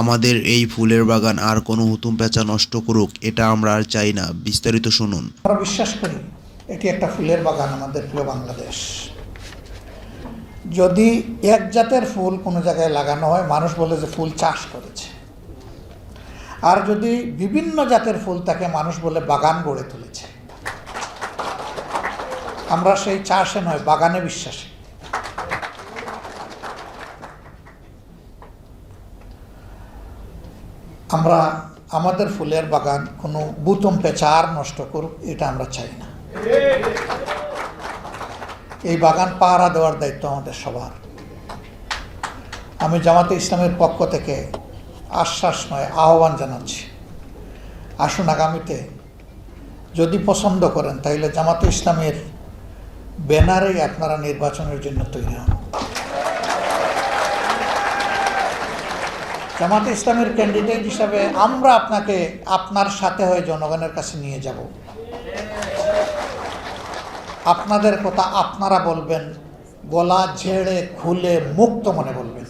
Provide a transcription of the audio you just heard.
আমাদের এই ফুলের বাগান আর কোনো হুতুম পেঁচা নষ্ট করুক, এটা আমরা আর চাই না। বিস্তারিত শুনুন। আমরা বিশ্বাস করি এটি একটা ফুলের বাগান আমাদের প্রিয় বাংলাদেশ। যদি এক জাতের ফুল কোনো জায়গায় লাগানো হয়, মানুষ বলে যে ফুল চাষ করেছে। আর যদি বিভিন্ন জাতের ফুল তাকে মানুষ বলে বাগান গড়ে তুলেছে। আমরা সেই চাষে নয়, বাগানে বিশ্বাসী। আমরা আমাদের ফুলের বাগান কোনো বুতম পেঁচা আর নষ্ট করুক, এটা আমরা চাই না। এই বাগান পাহারা দেওয়ার দায়িত্ব আমাদের সবার। আমি জামাতে ইসলামের পক্ষ থেকে আশ্বাস নয়, আহ্বান জানাচ্ছি। আসুন আগামীতে যদি পছন্দ করেন, তাহলে জামাতে ইসলামের ব্যানারেই আপনারা নির্বাচনের জন্য তৈরি হন। জামাতে ইসলামের ক্যান্ডিডেট হিসাবে আমরা আপনাকে আপনার সাথে হয়ে জনগণের কাছে নিয়ে যাব। আপনাদের কথা আপনারা বলবেন, গলা ঝেড়ে খুলে মুক্ত মনে বলবেন।